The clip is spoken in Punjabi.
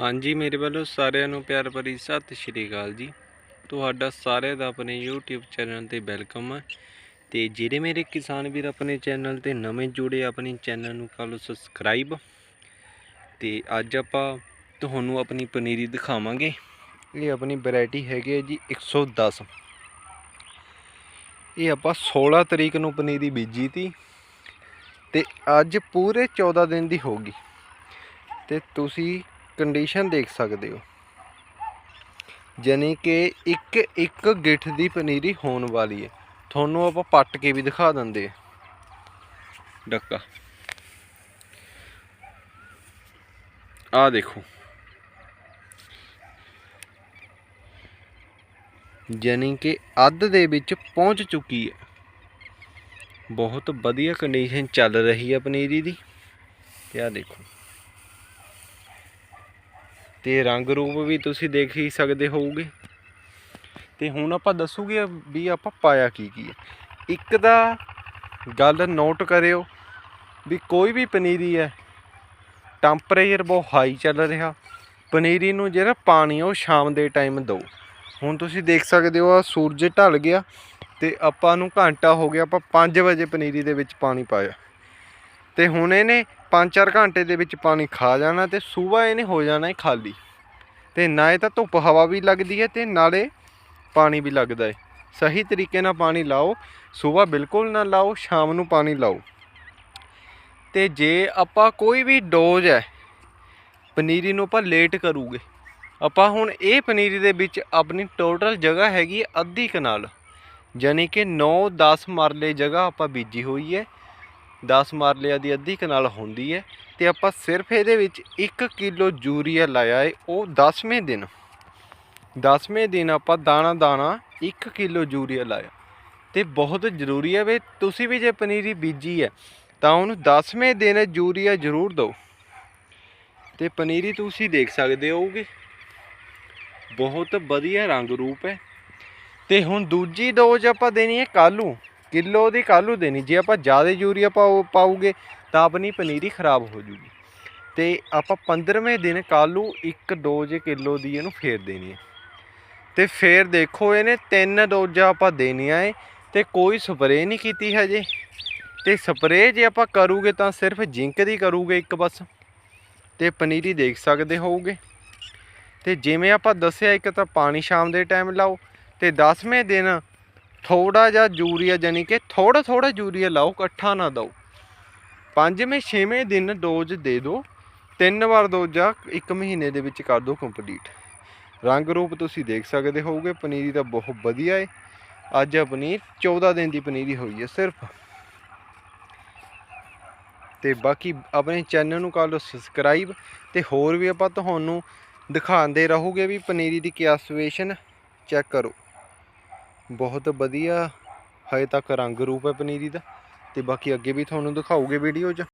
ਹਾਂਜੀ, ਮੇਰੇ ਵੱਲੋਂ ਸਾਰਿਆਂ ਨੂੰ ਪਿਆਰ ਭਰੀ ਸਤਿ ਸ਼੍ਰੀ ਅਕਾਲ ਜੀ। ਤੁਹਾਡਾ ਸਾਰਿਆਂ ਦਾ ਆਪਣੇ YouTube ਚੈਨਲ ਤੇ ਵੈਲਕਮ ਹੈ ਤੇ ਜਿਹੜੇ ਮੇਰੇ ਕਿਸਾਨ ਵੀਰ ਆਪਣੇ ਚੈਨਲ ਤੇ ਨਵੇਂ ਜੁੜੇ, ਆਪਣੇ ਚੈਨਲ ਨੂੰ ਕਰ ਲਓ ਸਬਸਕ੍ਰਾਈਬ। ਤੇ ਅੱਜ ਆਪਾਂ ਤੁਹਾਨੂੰ ਆਪਣੀ ਪਨੀਰੀ ਦਿਖਾਵਾਂਗੇ। ਇਹ ਆਪਣੀ ਵੈਰਾਈਟੀ ਹੈਗੀ ਹੈ ਜੀ 110 ਇਹ ਆਪਾਂ 16 ਤਰੀਕ ਨੂੰ ਪਨੀਰੀ ਬੀਜੀ ਤੀ। ਤੇ ਅੱਜ ਪੂਰੇ 14 ਦਿਨ ਦੀ ਹੋ ਗਈ। ਤੇ ਤੁਸੀਂ ਕੰਡੀਸ਼ਨ ਦੇਖ ਸਕਦੇ ਹੋ। ਜਾਨੀ ਕਿ ਇੱਕ ਇੱਕ ਗਿੱਠ ਦੀ ਪਨੀਰੀ ਹੋਣ ਵਾਲੀ ਹੈ। ਤੁਹਾਨੂੰ ਆਪਾਂ ਪੱਟ ਕੇ ਵੀ ਦਿਖਾ ਦਿੰਦੇ ਆ ਡੱਕਾ। ਆ ਦੇਖੋ। ਜਾਨੀ ਕਿ ਅੱਧ ਦੇ ਵਿੱਚ ਪਹੁੰਚ ਚੁੱਕੀ ਹੈ। ਬਹੁਤ ਵਧੀਆ ਕੰਡੀਸ਼ਨ ਚੱਲ ਰਹੀ ਹੈ ਪਨੀਰੀ ਦੀ। ਤੇ ਆ ਦੇਖੋ। ਤੇ ਰੰਗ ਰੂਪ ਵੀ ਤੁਸੀਂ ਦੇਖ ਹੀ ਸਕਦੇ ਹੋਵੋਗੇ। ਤੇ ਹੁਣ ਆਪਾਂ ਦੱਸੂਗੇ ਵੀ ਆਪਾਂ ਪਾਇਆ ਕੀ ਕੀ ਹੈ। ਇੱਕ ਦਾ ਗੱਲ ਨੋਟ ਕਰਿਓ ਵੀ ਕੋਈ ਵੀ ਪਨੀਰੀ ਹੈ ਟੈਂਪਰੇਚਰ ਬਹੁਤ ਹਾਈ ਚੱਲ ਰਿਹਾ। ਪਨੀਰੀ ਨੂੰ ਜਿਹੜਾ ਪਾਣੀ ਉਹ ਸ਼ਾਮ ਦੇ ਟਾਈਮ ਦਿਓ ਹੁਣ ਤੁਸੀਂ ਦੇਖ ਸਕਦੇ ਹੋ ਆ ਸੂਰਜ ਢਲ ਗਿਆ ਤੇ ਆਪਾਂ ਨੂੰ ਘੰਟਾ ਹੋ ਗਿਆ, ਆਪਾਂ 5 ਵਜੇ ਪਨੀਰੀ ਦੇ ਵਿੱਚ ਪਾਣੀ ਪਾਇਆ। ਤੇ ਹੁਣ ਇਹਨੇ 5-4 ਘੰਟੇ ਦੇ ਵਿੱਚ ਪਾਣੀ ਖਾ ਜਾਣਾ ਤੇ ਸਵੇਰ ਇਹਨੇ ਹੋ ਜਾਣਾ ਹੈ ਖਾਲੀ। ਤੇ ਨਾ ਇਹ ਤਾਂ ਧੁੱਪ ਹਵਾ ਵੀ ਲੱਗਦੀ ਹੈ ਤੇ ਨਾਲੇ ਪਾਣੀ ਵੀ ਲੱਗਦਾ ਹੈ ਸਹੀ ਤਰੀਕੇ ਨਾਲ ਪਾਣੀ ਲਾਓ ਸਵੇਰ ਬਿਲਕੁਲ ਨਾ ਲਾਓ, ਸ਼ਾਮ ਨੂੰ ਪਾਣੀ ਲਾਓ। ਤੇ ਜੇ ਆਪਾਂ ਕੋਈ ਵੀ ਡੋਜ਼ ਹੈ ਪਨੀਰੀ ਨੂੰ ਆਪਾਂ ਲੇਟ ਕਰੂਗੇ। ਆਪਾਂ ਹੁਣ ਇਹ ਪਨੀਰੀ ਦੇ ਵਿੱਚ ਆਪਣੀ ਟੋਟਲ ਜਗ੍ਹਾ ਹੈਗੀ ਅੱਧੀ ਕਨਾਲ। ਯਾਨੀ ਕਿ 9-10 ਮਰਲੇ ਜਗ੍ਹਾ ਆਪਾਂ ਬੀਜੀ ਹੋਈ ਹੈ 10 ਮਰਲਿਆਂ ਦੀ ਅੱਧੀ ਕਨਾਲ ਹੁੰਦੀ ਹੈ ਤੇ ਆਪਾਂ ਸਿਰਫ ਇਹਦੇ ਵਿੱਚ 1 ਕਿਲੋ ਯੂਰੀਆ ਲਾਇਆ ਹੈ ਉਹ 10ਵੇਂ ਦਿਨ। 10ਵੇਂ ਦਿਨ ਆਪਾਂ ਦਾਣਾ ਦਾਣਾ 1 ਕਿਲੋ ਯੂਰੀਆ ਲਾਇਆ। ਤੇ ਬਹੁਤ ਜ਼ਰੂਰੀ ਹੈ ਵੀ ਤੁਸੀਂ ਵੀ ਜੇ ਪਨੀਰੀ ਬੀਜੀ ਹੈ, ਤਾਂ ਉਹਨੂੰ 10ਵੇਂ ਦਿਨ ਯੂਰੀਆ ਜ਼ਰੂਰ ਦਿਓ। ਤੇ ਪਨੀਰੀ ਤੁਸੀਂ ਦੇਖ ਸਕਦੇ ਹੋਗੇ ਬਹੁਤ ਵਧੀਆ ਰੰਗ ਰੂਪ ਹੈ। ਤੇ ਹੁਣ ਦੂਜੀ ਡੋਜ਼ ਆਪਾਂ ਦੇਣੀ ਹੈ ਕਾਲੂ। ਕਿਲੋ ਦੀ ਕਾਲੂ ਦੇਣੀ, ਜੇ ਆਪਾਂ ਜ਼ਿਆਦਾ ਯੂਰੀਆ ਪਾਉ ਪਾਉਗੇ ਤਾਂ ਆਪਣੀ ਪਨੀਰੀ ਖਰਾਬ ਹੋ ਜੂਗੀ। ਤੇ ਆਪਾਂ 15ਵੇਂ ਦਿਨ ਕਾਲੂ ਇੱਕ ਡੋਜ਼ ਕਿਲੋ ਦੀ ਇਹਨੂੰ ਫੇਰ ਦੇਣੀ ਹੈ। ਤੇ ਫੇਰ ਦੇਖੋ ਇਹਨੇ ਤਿੰਨ ਡੋਜ਼ਾਂ ਆਪਾਂ ਦੇਣੀਆਂ ਏ, ਤੇ ਕੋਈ ਸਪਰੇਅ ਨਹੀਂ ਕੀਤੀ ਹਜੇ। ਤੇ ਸਪਰੇਅ ਜੇ ਆਪਾਂ ਕਰੂਗੇ ਤਾਂ ਸਿਰਫ ਜਿੰਕ ਦੀ ਕਰੂਗੇ ਇੱਕ ਬਸ। ਤੇ ਪਨੀਰੀ ਦੇਖ ਸਕਦੇ ਹੋਵੋਗੇ। ਤੇ ਜਿਵੇਂ ਆਪਾਂ ਦੱਸਿਆ ਇੱਕ ਤਾਂ ਪਾਣੀ ਸ਼ਾਮ ਦੇ ਟਾਈਮ ਲਾਓ, ਤੇ 10ਵੇਂ ਦਿਨ ਥੋੜਾ ਜਿਹਾ ਯੂਰੀਆ ਜਾਨੀ ਕਿ ਥੋੜਾ ਥੋੜਾ ਯੂਰੀਆ ਲਾਓ, ਇਕੱਠਾ ਨਾ ਦਿਓ। ਪੰਜਵੇਂ, ਛੇਵੇਂ ਦਿਨ ਡੋਜ਼ ਦੇ ਦਿਓ ਤਿੰਨ ਵਾਰ ਡੋਜ਼ਾਂ ਇੱਕ ਮਹੀਨੇ ਦੇ ਵਿੱਚ ਕਰ ਦਿਓ ਕੰਪਲੀਟ ਰੰਗ ਰੂਪ ਤੁਸੀਂ ਦੇਖ ਸਕਦੇ ਹੋਗੇ ਪਨੀਰੀ ਤਾਂ ਬਹੁਤ ਵਧੀਆ ਹੈ ਅੱਜ ਪਨੀਰ 14 ਦਿਨ ਦੀ ਪਨੀਰੀ ਹੋਈ ਹੈ ਸਿਰਫ। ਤੇ ਬਾਕੀ ਆਪਣੇ ਚੈਨਲ ਨੂੰ ਕਰ ਲਓ ਸਬਸਕ੍ਰਾਈਬ ਤੇ ਹੋਰ ਵੀ ਆਪਾਂ ਤੁਹਾਨੂੰ ਦਿਖਾਉਂਦੇ ਰਹੋਗੇ ਵੀ ਪਨੀਰੀ ਦੀ ਕਿਆ ਸਿਚੁਏਸ਼ਨ ਚੈੱਕ ਕਰੋ। ਬਹੁਤ ਵਧੀਆ। ਹਜੇ ਤੱਕ ਰੰਗ ਰੂਪ ਹੈ ਪਨੀਰੀ ਦਾ। ਅਤੇ ਬਾਕੀ ਅੱਗੇ ਵੀ ਤੁਹਾਨੂੰ ਦਿਖਾਉਗੇ ਵੀਡੀਓ 'ਚ।